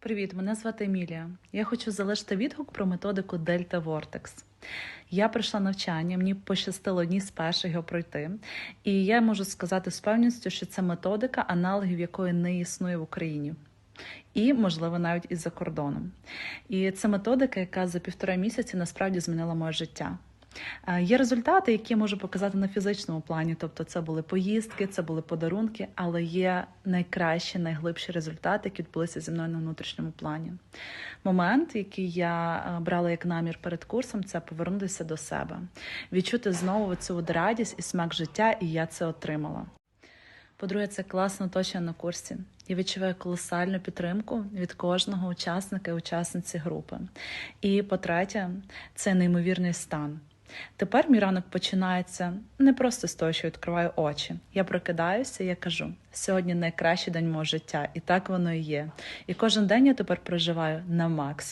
Привіт, мене звати Емілія. Я хочу залишити відгук про методику Delta Vortex. Я пройшла навчання, мені пощастило одні з перших його пройти. І я можу сказати з певністю, що це методика, аналогів якої не існує в Україні. І, можливо, навіть і за кордоном. І це методика, яка за півтора місяці насправді змінила моє життя. Е, Є результати, які можу показати на фізичному плані, тобто це були поїздки, це були подарунки, але є найкращі, найглибші результати, які відбулися зі мною на внутрішньому плані. Момент, який я е, брала як намір перед курсом, це повернутися до себе, відчути знову цю радість і смак життя, і я це отримала. По-друге, це класне оточення на курсі. Я відчуваю колосальну підтримку від кожного учасника і учасниці групи. І по-третє, це неймовірний стан. Тепер мій ранок починається не просто з того, що відкриваю очі. Я прокидаюся і я кажу: сьогодні найкращий день мого життя, і так воно і є. І кожен день я тепер проживаю на максимум.